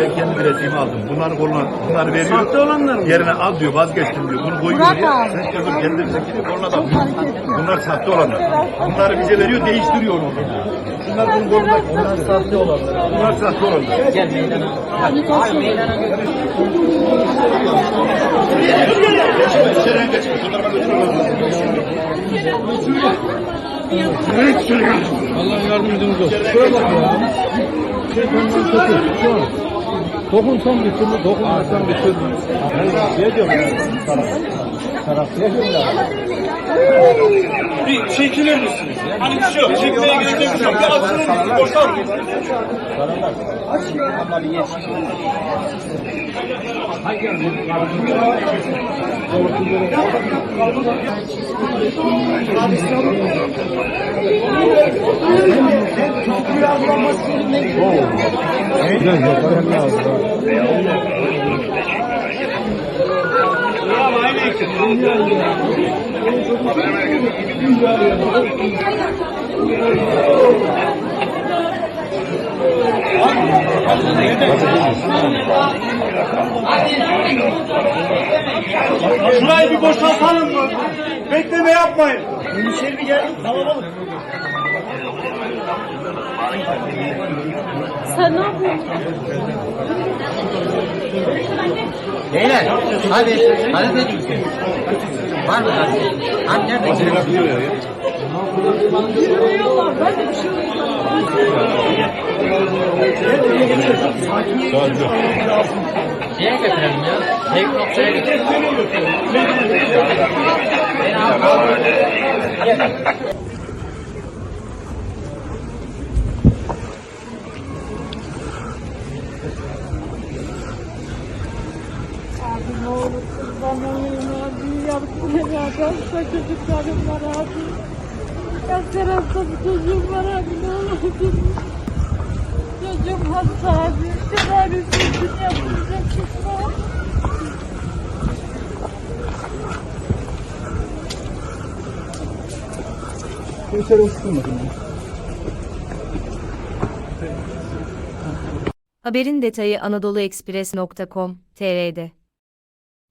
Ben kendi biletiğimi aldım. Bunları koluna, bunları veriyor. Sahte olanlar mı? Yerine al diyor, vazgeçtim diyor. Bunu koyuyor Murat diye. abi. Sen öbür kendimizdekini koluna da Bunlar sahte olanlar. Bunları bize veriyor, değiştiriyor onu. Bunlar bunun koluna. Bunlar sahte olanlar. Bunlar sahte olanlar. Gel meydana. Abi meydana götür. İçeriye geç. Bunları bana götürün. Allah yardımcınız olsun. Şuraya bak ya. Şey benden kötü. Şu an. Dokunsam bir türlü, dokunmasam bir türlü. Ne diyorum ya? Taraf. Taraf diyorum ya. Bir çekilir misiniz? Hani şu, çekmeye gidiyorsunuz. Bir açılır mısınız? Boşalt. Biraz yaparım lazım. Şurayı bir boşaltalım mı? Bekleme yapmayın. Sen ne yapıyorsun? Beyler hadi hadi de Var mı hadi? Hadi nerede? Yürüyorlar. Ben de bir şey Şeye götürelim ya. Tek noktaya götürelim. Gel. Abi abi. Yardım beni abi. Hasta çocuklarım var abi. Ne hasta abi. Haberin detayı anadoluekspres.com.tr'de.